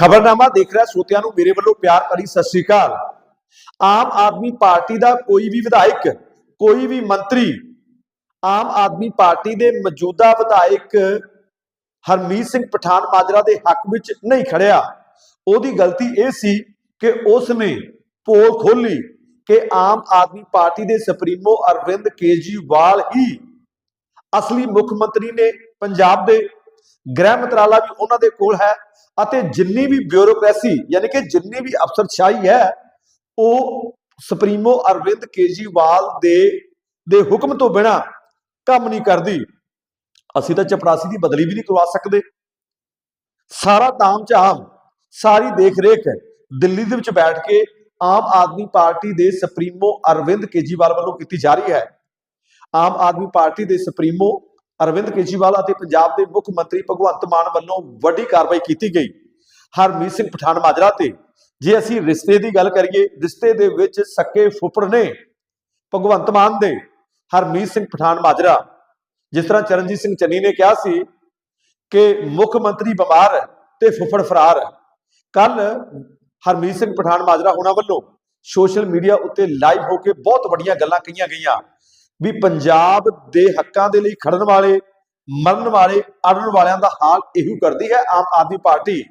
ਖਬਰਨਾਮਾ ਦੇਖ ਰਿਹਾ ਸਰੋਤਿਆਂ ਨੂੰ ਮੇਰੇ ਵੱਲੋਂ ਪਿਆਰ ਭਰੀ ਸਤਿ ਸ੍ਰੀ ਅਕਾਲ। ਆਮ ਆਦਮੀ ਪਾਰਟੀ ਦਾ ਕੋਈ ਵੀ ਵਿਧਾਇਕ, ਕੋਈ ਵੀ ਮੰਤਰੀ, ਆਮ ਆਦਮੀ ਪਾਰਟੀ ਦੇ ਮੌਜੂਦਾ ਵਿਧਾਇਕ ਹਰਮੀਤ ਸਿੰਘ ਪਠਾਨ ਮਾਜਰਾ ਦੇ ਹੱਕ ਵਿੱਚ ਨਹੀਂ ਖੜਿਆ। ਉਹਦੀ ਗਲਤੀ ਇਹ ਸੀ ਕਿ ਉਸ ਨੇ ਪੋਲ ਖੋਲੀ ਕਿ ਆਮ ਆਦਮੀ ਪਾਰਟੀ ਦੇ ਸੁਪਰੀਮੋ ਅਰਵਿੰਦ ਕੇਜਰੀਵਾਲ ਹੀ ਅਸਲੀ ਮੁੱਖ ਮੰਤਰੀ ਨੇ ਪੰਜਾਬ ਦੇ ਗ੍ਰਹਿ ਮੰਤਰਾਲਾ ਵੀ ਉਹਨਾਂ ਦੇ ਕੋਲ ਹੈ। ਅਤੇ ਜਿੰਨੀ ਵੀ ਬਿਊਰੋਕ੍ਰੇਸੀ, ਯਾਨੀ ਕਿ ਜਿੰਨੀ ਵੀ ਅਫਸਰਸ਼ਾਹੀ ਹੈ, ਉਹ ਸੁਪਰੀਮੋ ਅਰਵਿੰਦ ਕੇਜਰੀਵਾਲ ਦੇ ਦੇ ਹੁਕਮ ਤੋਂ ਬਿਨਾ ਕੰਮ ਨਹੀਂ ਕਰਦੀ। ਅਸੀਂ ਤਾਂ ਚਪਰਾਸੀ ਦੀ ਬਦਲੀ ਵੀ ਨਹੀਂ ਕਰਵਾ ਸਕਦੇ। ਸਾਰਾ ਤਾਮ ਝਾਮ, ਸਾਰੀ ਦੇਖ ਰੇਖ ਦਿੱਲੀ ਦੇ ਵਿੱਚ ਬੈਠ ਕੇ ਆਮ ਆਦਮੀ ਪਾਰਟੀ ਦੇ ਸੁਪਰੀਮੋ ਅਰਵਿੰਦ ਕੇਜਰੀਵਾਲ ਵੱਲੋਂ ਕੀਤੀ ਜਾ ਰਹੀ ਹੈ। ਆਮ ਆਦਮੀ ਪਾਰਟੀ ਦੇ ਸੁਪਰੀਮੋ ਅਰਵਿੰਦ ਕੇਜਰੀਵਾਲ ਅਤੇ ਪੰਜਾਬ ਦੇ ਮੁੱਖ ਮੰਤਰੀ ਭਗਵੰਤ ਮਾਨ ਵੱਲੋਂ ਵੱਡੀ ਕਾਰਵਾਈ ਕੀਤੀ ਗਈ। ਹਰਮੀਤ ਸਿੰਘ ਪਠਾਨ ਮਾਜਰਾ ਤੇ ਜੇ ਅਸੀਂ ਰਿਸ਼ਤੇ ਦੀ ਗੱਲ ਕਰੀਏ, ਰਿਸ਼ਤੇ ਦੇ ਵਿੱਚ ਸੱਕੇ ਫੁੱਫੜ ਨੇ ਭਗਵੰਤ ਮਾਨ ਦੇ, ਹਰਮੀਤ ਸਿੰਘ ਪਠਾਨ ਮਾਜਰਾ ਜਿਸ ਤਰ੍ਹਾਂ ਚਰਨਜੀਤ ਸਿੰਘ ਚੰਨੀ ਨੇ ਕਿਹਾ ਸੀ ਕਿ ਮੁੱਖ ਮੰਤਰੀ ਬਿਮਾਰ ਤੇ ਫੁੱਫੜ ਫਰਾਰ। ਕੱਲ ਹਰਮੀਤ ਸਿੰਘ ਪਠਾਨ ਮਾਜਰਾ ਹੋਣਾ ਵੱਲੋਂ ਸੋਸ਼ਲ ਮੀਡੀਆ ਉੱਤੇ ਲਾਈਵ ਹੋ ਕੇ ਬਹੁਤ ਵੱਡੀਆਂ ਗੱਲਾਂ ਕਹੀਆਂ ਗਈਆਂ। ਵੀ ਪੰਜਾਬ ਦੇ ਹੱਕਾਂ ਦੇ ਲਈ ਖੜਨ ਵਾਲੇ, ਮਰਨ ਵਾਲੇ, ਅੜਨ ਵਾਲਿਆਂ ਦਾ ਹਾਲ ਇਹੋ ਕਰਦੀ ਹੈ ਆਮ ਆਦਮੀ ਪਾਰਟੀ।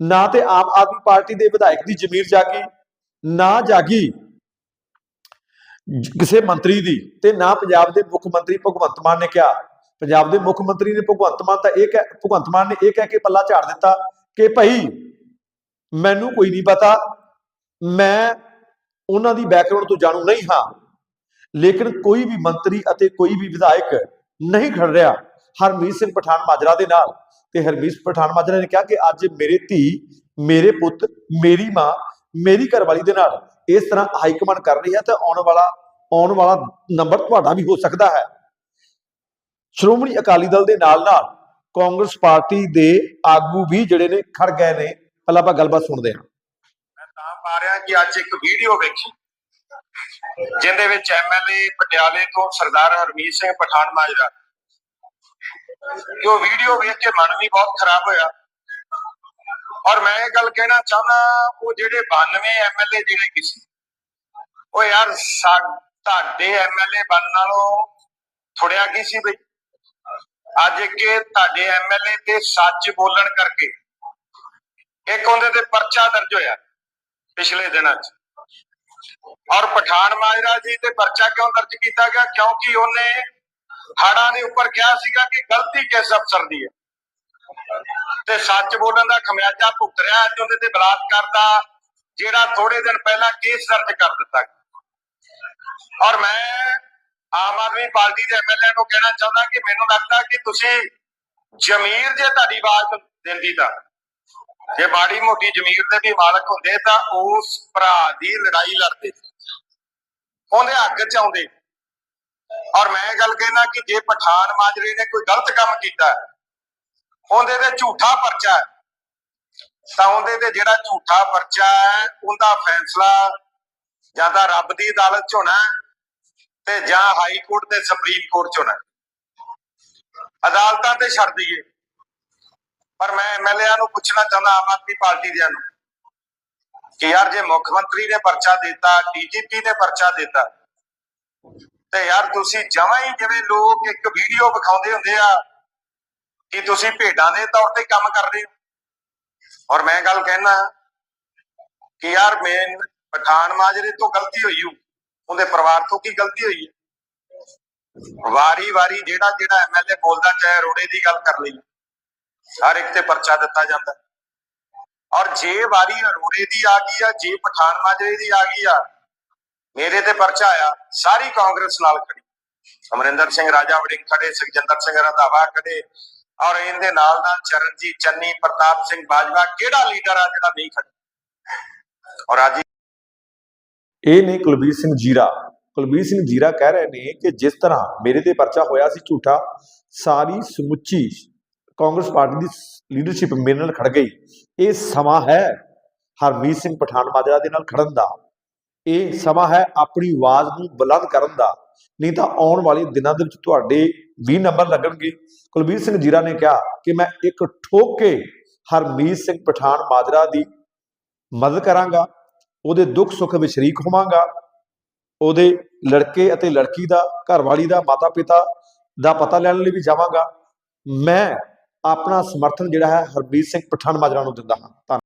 ਨਾ ਤੇ ਆਮ ਆਦਮੀ ਪਾਰਟੀ ਦੇ ਵਿਧਾਇਕ ਦੀ ਜ਼ਮੀਰ ਜਾਗੀ, ਨਾ ਜਾਗੀ ਕਿਸੇ ਮੰਤਰੀ ਦੀ ਤੇ ਨਾ ਪੰਜਾਬ ਦੇ ਮੁੱਖ ਮੰਤਰੀ ਭਗਵੰਤ ਮਾਨ ਨੇ ਕਿਹਾ। ਪੰਜਾਬ ਦੇ ਮੁੱਖ ਮੰਤਰੀ ਨੇ ਭਗਵੰਤ ਮਾਨ ਤਾਂ ਇਹ ਕਹਿ, ਭਗਵੰਤ ਮਾਨ ਨੇ ਇਹ ਕਹਿ ਕੇ ਪੱਲਾ ਝਾੜ ਦਿੱਤਾ ਕਿ ਭਾਈ ਮੈਨੂੰ ਕੋਈ ਨਹੀਂ ਪਤਾ, ਮੈਂ ਉਹਨਾਂ ਦੀ ਬੈਕਗ੍ਰਾਉਂਡ ਤੋਂ ਜਾਣੂ ਨਹੀਂ ਹਾਂ। ਲੇਕਿਨ ਕੋਈ ਵੀ ਮੰਤਰੀ ਅਤੇ ਕੋਈ ਵੀ ਵਿਧਾਇਕ ਨਹੀਂ ਖੜ ਰਿਹਾ। ਹਰਮੀਤ ਸਿੰਘ ਪਠਾਨ ਮਾਜਰਾ ਦੇ ਨਾਲ। ਤੇ ਹਰਮੀਤ ਪਠਾਨ ਮਾਜਰਾ ਨੇ ਕਿਹਾ ਕਿ ਅੱਜ ਮੇਰੇ ਧੀ, ਮੇਰੇ ਪੁੱਤ, ਮੇਰੀ ਮਾਂ, ਮੇਰੀ ਘਰਵਾਲੀ ਦੇ ਨਾਲ ਇਸ ਤਰ੍ਹਾਂ ਹਾਈਕਮਾਂਡ ਕਰ ਰਹੀ ਹੈ ਤਾਂ ਆਉਣ ਵਾਲਾ ਆਉਣ ਵਾਲਾ ਨੰਬਰ ਤੁਹਾਡਾ ਵੀ ਹੋ ਸਕਦਾ ਹੈ। ਸ਼੍ਰੋਮਣੀ ਅਕਾਲੀ ਦਲ ਦੇ ਨਾਲ ਨਾਲ ਕਾਂਗਰਸ ਪਾਰਟੀ ਦੇ ਆਗੂ ਵੀ ਜਿਹੜੇ ਨੇ ਖੜ ਗਏ ਨੇ। ਪਹਿਲਾਂ ਆਪਾਂ ਗੱਲਬਾਤ ਸੁਣਦੇ ਹਾਂ। ਮੈਂ ਤਾਂ ਪਾ ਰਿਹਾ ਕਿ ਅੱਜ ਇੱਕ ਵੀਡੀਓ ਵੇਖੀ। ਜਿੰਦੇ ਵਿੱਚ ਐਮਐਲਏ ਪਟਿਆਲੇ ਤੋਂ ਸਰਦਾਰ ਹਰਮੀਤ ਸਿੰਘ ਪਠਾਨ ਮਾਜਰਾ। ਕਿ ਵੀਡੀਓ ਵੇਖ ਕੇ ਮਨ ਵੀ ਬਹੁਤ ਖਰਾਬ ਹੋਇਆ। ਔਰ ਮੈਂ ਇਹ ਗੱਲ ਕਹਿਣਾ ਚਾਹੁੰਦਾ, ਉਹ ਜਿਹੜੇ 92 ਐਮਐਲਏ ਜਿਹੜੇ ਕਿਸੇ ਉਹ ਯਾਰ ਤੁਹਾਡੇ ਐਮਐਲਏ ਬਣਨ ਨਾਲੋਂ ਥੋੜਿਆ ਕੀ ਸੀ ਬਈ? ਅੱਜ ਕਿ ਤੁਹਾਡੇ ਐਮਐਲਏ ਤੇ ਸੱਚ ਬੋਲਣ ਕਰਕੇ ਇੱਕ ਉਹਦੇ ਤੇ ਪਰਚਾ ਦਰਜ ਹੋਇਆ ਪਿਛਲੇ ਦਿਨਾਂ 'ਚ। ਔਰ ਪਠਾਨ ਮਾਜਰਾ ਜੀ ਤੇ ਪਰਚਾ ਕਿਉਂ ਦਰਜ ਕੀਤਾ ਗਿਆ? ਕਿਉਂਕਿ ਉਹਨੇ ਹਾੜਾਂ ਦੇ ਉੱਪਰ ਕਿਹਾ ਸੀਗਾ ਕਿ ਗਲਤੀ ਕਿਸ ਅਫਸਰ ਦੀ ਹੈ। ਤੇ ਸੱਚ ਬੋਲਣ ਦਾ ਖਮਿਆਜਾ ਭੁਗਤ ਰਿਹਾ ਅੱਜ ਉਹਦੇ ਤੇ ਬਲਾਤਕਾਰ ਦਾ ਜਿਹੜਾ ਥੋੜੇ ਦਿਨ ਪਹਿਲਾਂ ਕੇਸ ਦਰਜ ਕਰ ਦਿੱਤਾ ਔਰ ਮੈਂ ਆਮ ਆਦਮੀ ਪਾਰਟੀ ਦੇ ਐਮਐਲਏ ਨੂੰ ਕਹਿਣਾ ਚਾਹੁੰਦਾ ਕਿ ਮੈਨੂੰ ਲੱਗਦਾ ਕਿ ਤੁਸੀਂ ਜ਼ਮੀਰ ਜੇ ਤੁਹਾਡੀ ਆਵਾਜ਼ ਦਿੰਦੀ ਤਾਂ ਜੇ ਮਾੜੀ ਮੋਟੀ ਜ਼ਮੀਰ ਦੇ ਵੀ ਮਾਲਕ ਹੁੰਦੇ ਤਾਂ ਉਸ ਭਰਾ ਦੀ ਲੜਾਈ ਲੜਦੇ ਉਹਦੇ ਹੱਕ ਚ ਆਉਂਦੇ। ਔਰ ਮੈਂ ਗੱਲ ਕਹਿਣਾ ਕਿ ਜੇ ਪਠਾਨ ਮਾਜਰੇ ਨੇ ਕੋਈ ਗਲਤ ਕੰਮ ਕੀਤਾ ਉਹਦੇ ਤੇ ਝੂਠਾ ਪਰਚਾ ਹੈ, ਤਾਂ ਉਹਦੇ ਤੇ ਜਿਹੜਾ ਝੂਠਾ ਪਰਚਾ ਹੈ, ਉਹਦਾ ਫੈਸਲਾ ਜਾਂ ਤਾਂ ਰੱਬ ਦੀ ਅਦਾਲਤ ਚ ਹੋਣਾ ਤੇ ਜਾਂ ਹਾਈ ਕੋਰਟ ਤੇ ਸੁਪਰੀਮ ਕੋਰਟ ਚ ਹੋਣਾ ਅਦਾਲਤਾਂ ਤੇ ਛੱਡ ਦਈਏ। ਪਰ ਮੈਂ ਐਮਐਲਏ ਨੂੰ ਪੁੱਛਣਾ ਚਾਹੁੰਦਾ ਆਮ ਆਦਮੀ ਪਾਰਟੀ ਦਿਆਂ ਨੂੰ ਕਿ ਯਾਰ ਜੇ ਮੁੱਖ ਮੰਤਰੀ ਨੇ ਪਰਚਾ ਦਿੱਤਾ ਡੀਜੀਪੀ ਨੇ ਪਰਚਾ ਦਿੱਤਾ, ਤੇ ਯਾਰ ਤੁਸੀਂ ਜਮਾਂ ਹੀ ਜਿਵੇਂ ਲੋਕ ਇੱਕ ਵੀਡੀਓ ਵਿਖਾਉਂਦੇ ਹੁੰਦੇ ਆ ਕਿ ਤੁਸੀਂ ਭੇਡਾਂ ਦੇ ਤੌਰ ਤੇ ਕੰਮ ਕਰ ਰਹੇ ਹੋ। ਔਰ ਮੈਂ ਗੱਲ ਕਹਿਣਾ ਕਿ ਯਾਰ ਮੈਂ ਪਠਾਨ ਮਾਜਰੇ ਤੋਂ ਗਲਤੀ ਹੋਈ ਹੋ ਉਹਦੇ ਪਰਿਵਾਰ ਤੋਂ ਕੀ ਗਲਤੀ ਹੋਈ ਹੈ? ਵਾਰੀ ਵਾਰੀ ਜਿਹੜਾ ਜਿਹੜਾ ਐਮਐਲਏ ਬੋਲਦਾ, ਚਾਹੇ ਰੋੜੇ ਦੀ ਗੱਲ ਕਰ ਲਈ ਹਰ ਇੱਕ ਤੇ ਪਰਚਾ ਦਿੱਤਾ ਜਾਂਦਾ। ਔਰ ਜੇ ਵਾਰੀ ਅਰੋੜੇ ਦੀ ਆ ਗਈ ਆ, ਜੇ ਪਠਾਨ ਮਾਜਰੇ ਦੀ ਆ ਗਈ ਆ, ਮੇਰੇ ਤੇ ਪਰਚਾ ਆਇਆ, ਸਾਰੀ ਕਾਂਗਰਸ ਨਾਲ ਖੜੀ। ਅਮਰਿੰਦਰ ਸਿੰਘ ਰਾਜਾ ਵੜਿੰਗ ਖੜੇ, ਸੁਖਜਿੰਦਰ ਸਿੰਘ ਰੰਧਾਵਾ ਖੜੇ, ਔਰ ਇਹਦੇ ਨਾਲ ਨਾਲ ਚਰਨਜੀਤ ਚੰਨੀ, ਪ੍ਰਤਾਪ ਸਿੰਘ ਬਾਜਵਾ, ਕਿਹੜਾ ਲੀਡਰ ਆ ਜਿਹੜਾ ਨਹੀਂ ਖੜਾ ਔਰ ਅੱਜ ਇਹ ਨੇ ਕੁਲਬੀਰ ਸਿੰਘ ਜੀਰਾ। ਕੁਲਬੀਰ ਸਿੰਘ ਜੀਰਾ ਕਹਿ ਰਹੇ ਨੇ ਕਿ ਜਿਸ ਤਰ੍ਹਾਂ ਮੇਰੇ ਤੇ ਪਰਚਾ ਹੋਇਆ ਸੀ ਝੂਠਾ, ਸਾਰੀ ਸਮੁੱਚੀ ਕਾਂਗਰਸ ਪਾਰਟੀ ਦੀ ਲੀਡਰਸ਼ਿਪ ਮੇਰੇ ਨਾਲ ਖੜ ਗਈ। ਇਹ ਸਮਾਂ ਹੈ ਹਰਮੀਤ ਸਿੰਘ ਪਠਾਨ ਮਾਜਰਾ ਦੇ ਨਾਲ ਖੜਨ ਦਾ। ਇਹ ਸਮਾਂ ਹੈ ਆਪਣੀ ਆਵਾਜ਼ ਨੂੰ ਬੁਲੰਦ ਕਰਨ ਦਾ। ਨਹੀਂ ਤਾਂ ਆਉਣ ਵਾਲੇ ਦਿਨਾਂ ਦੇ ਵਿੱਚ ਤੁਹਾਡੇ 20 ਨੰਬਰ ਲੱਗਣਗੇ। ਕੁਲਬੀਰ ਸਿੰਘ ਜੀਰਾ ਨੇ ਕਿਹਾ ਕਿ ਮੈਂ ਇੱਕ ਠੋਕ ਕੇ ਹਰਮੀਤ ਸਿੰਘ ਪਠਾਨ ਮਾਜਰਾ ਦੀ ਮਦਦ ਕਰਾਂਗਾ, ਉਹਦੇ ਦੁੱਖ ਸੁੱਖ ਵਿੱਚ ਸ਼ਰੀਕ ਹੋਵਾਂਗਾ, ਉਹਦੇ ਲੜਕੇ ਅਤੇ ਲੜਕੀ ਦਾ, ਘਰਵਾਲੀ ਦਾ, ਮਾਤਾ-ਪਿਤਾ ਦਾ ਪਤਾ ਲੈਣ ਲਈ ਵੀ ਜਾਵਾਂਗਾ। ਮੈਂ ਆਪਣਾ ਸਮਰਥਨ ਜਿਹੜਾ ਹੈ ਹਰਬੀਰ ਸਿੰਘ ਪਠਾਨ ਮਾਜਰਾ ਨੂੰ ਦਿੰਦਾ ਹਾਂ। ਧੰਨਵਾਦ।